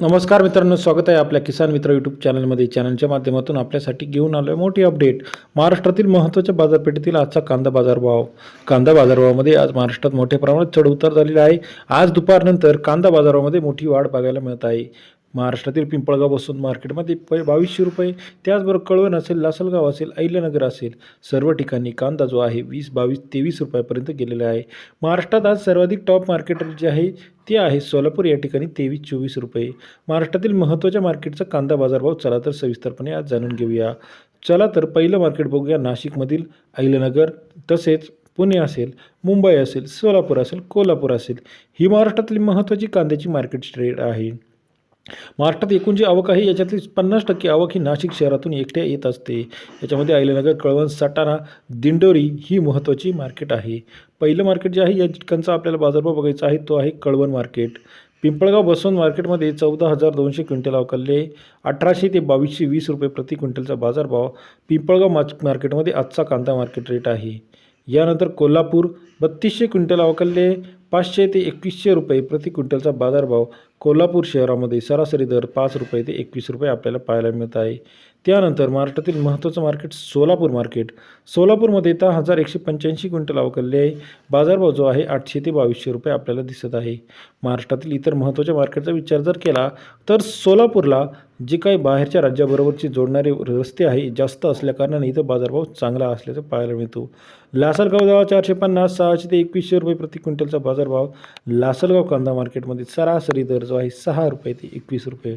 नमस्कार मित्रांनो स्वागत आहे आपल्या किसान मित्र यूट्यूब चॅनलमध्ये चॅनलच्या माध्यमातून आपल्यासाठी घेऊन आलो आहे मोठी अपडेट महाराष्ट्रातील महत्त्वाच्या बाजारपेठेतील आजचा कांदा बाजारभाव. कांदा बाजारभावामध्ये आज महाराष्ट्रात मोठ्या प्रमाणात चढउतार झालेला आहे. आज दुपारनंतर कांदा बाजारामध्ये मोठी वाढ बघायला मिळत आहे. महाराष्ट्रातील पिंपळगाव बसून मार्केटमध्ये प बावीसशे रुपये त्याचबरोबर कळवण असेल लासलगाव असेल अहिल्यानगर असेल सर्व ठिकाणी कांदा जो आहे वीस बावीस तेवीस रुपयापर्यंत गेलेला आहे. महाराष्ट्रात आज सर्वाधिक टॉप मार्केट जे आहे ते आहे सोलापूर या ठिकाणी तेवीस चोवीस रुपये. महाराष्ट्रातील महत्त्वाच्या मार्केटचा कांदा बाजारभाव चला तर सविस्तरपणे आज जाणून घेऊया. चला तर पहिलं मार्केट बघूया नाशिकमधील अहिल्यानगर तसेच पुणे असेल मुंबई असेल सोलापूर असेल कोल्हापूर असेल. ही महाराष्ट्रातली महत्त्वाची कांद्याची मार्केट ट्रेड आहे. महाराष्ट्रात एकूण जी आवक आहे याच्यातली पन्नास टक्के आवक ही नाशिक शहरातून एकट्या येत असते. याच्यामध्ये अहिल्यानगर कळवण सटाणा दिंडोरी ही महत्त्वाची मार्केट आहे. पहिलं मार्केट जे आहे या ठिकाणचा आपल्याला बाजारभाव बघायचा आहे तो आहे कळवण मार्केट. पिंपळगाव बसवंत मार्केटमध्ये चौदा हजार दोनशे क्विंटल अवकालले अठराशे ते बावीसशे वीस रुपये प्रति क्विंटलचा बाजारभाव पिंपळगाव मार्च मार्केटमध्ये आजचा कांदा मार्केट रेट आहे. यानंतर कोल्हापूर बत्तीसशे क्विंटल अवकालले पाचशे ते एकवीसशे रुपये प्रति क्विंटलचा बाजारभाव कोल्हापूर शहरामध्ये सरासरी दर पाच रुपये ते एकवीस रुपये आपल्याला पाहायला मिळत आहे. त्यानंतर महाराष्ट्रातील महत्त्वाचं मार्केट सोलापूर मार्केट. सोलापूरमध्ये दहा हजार एकशे पंच्याऐंशी क्विंटल अवकलले आहे. बाजारभाव जो आहे आठशे ते बावीसशे रुपये आपल्याला दिसत आहे. महाराष्ट्रातील इतर महत्त्वाच्या मार्केटचा विचार जर केला तर सोलापूरला जे काही बाहेरच्या राज्याबरोबरची जोडणारे रस्ते आहे जास्त असल्याकारणाने इथं बाजारभाव चांगला असल्याचं पाहायला मिळतो. लासलगाव जवळ चारशे पन्नास सहाशे ते एकवीसशे रुपये प्रति क्विंटलचा बाजारभाव लासलगाव कांदा मार्केटमध्ये सरासरी दर जो आहे सहा रुपये ते एकवीस रुपये.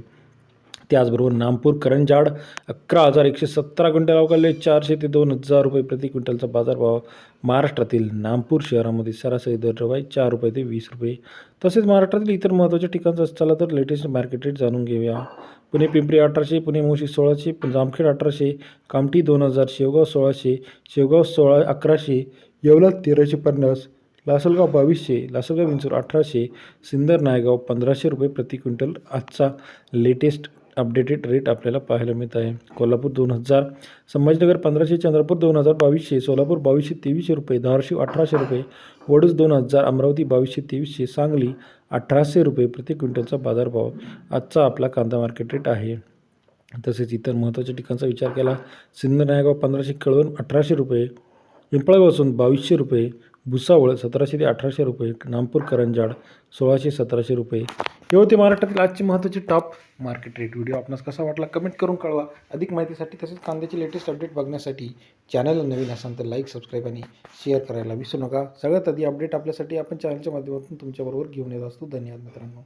त्याचबरोबर नामपूर करंजाड अकरा हजार एकशे सतरा क्विंटल अवकाले चारशे ते दोन हजार रुपये प्रति क्विंटलचा बाजारभाव महाराष्ट्रातील नामपूर शहरामध्ये सरासरी दर रवाय आहे चार रुपये ते वीस रुपये. तसेच महाराष्ट्रातील इतर महत्त्वाच्या ठिकाणचं चला तर लेटेस्ट मार्केट रेट जाणून घेऊया. पुणे पिंपरी अठराशे पुणे मुशी सोळाशे जामखेड अठराशे कामठी दोन हजार शेवगाव सोळाशे शेवगाव सोळा अकराशे येवला तेराशे पन्नास लासलगाव बावीसशे लासलगाव विंचूर अठराशे सिंदर नायगाव पंधराशे रुपये प्रति क्विंटल आजचा लेटेस्ट अपडेटेड रेट आपल्याला पाहायला मिळत आहे. कोल्हापूर दोन हजार संभाजीनगर पंधराशे चंद्रपूर दोन हजार बावीसशे सोलापूर बावीसशे तेवीसशे रुपये धाराशिव अठराशे रुपये वडूस दोन हजार अमरावती बावीसशे तेवीसशे सांगली अठराशे रुपये प्रति क्विंटलचा बाजारभाव. आजचा आपला कांदा मार्केट रेट आहे. तसेच इतर महत्त्वाच्या ठिकाणचा विचार केला सिंधनायगाव पंधराशे कळवण अठराशे रुपये पिंपळापासून बावीसशे रुपये भुसावळ सतराशे ते अठराशे रुपये नामपूर करंजाड सोळाशे सतराशे रुपये हे होते महाराष्ट्रातील आजची महत्त्वाचे टॉप मार्केट रेट व्हिडिओ आपणास कसा वाटला कमेंट करून कळवा. अधिक माहितीसाठी तसेच कांद्याची लेटेस्ट अपडेट बघण्यासाठी चॅनलला नवीन असाल तर लाईक सबस्क्राईब आणि शेअर करायला विसरू नका. सगळ्यात आधी अपडेट आपल्यासाठी आपण चॅनलच्या माध्यमातून तुमच्याबरोबर घेऊन येत असतो. धन्यवाद मित्रांनो.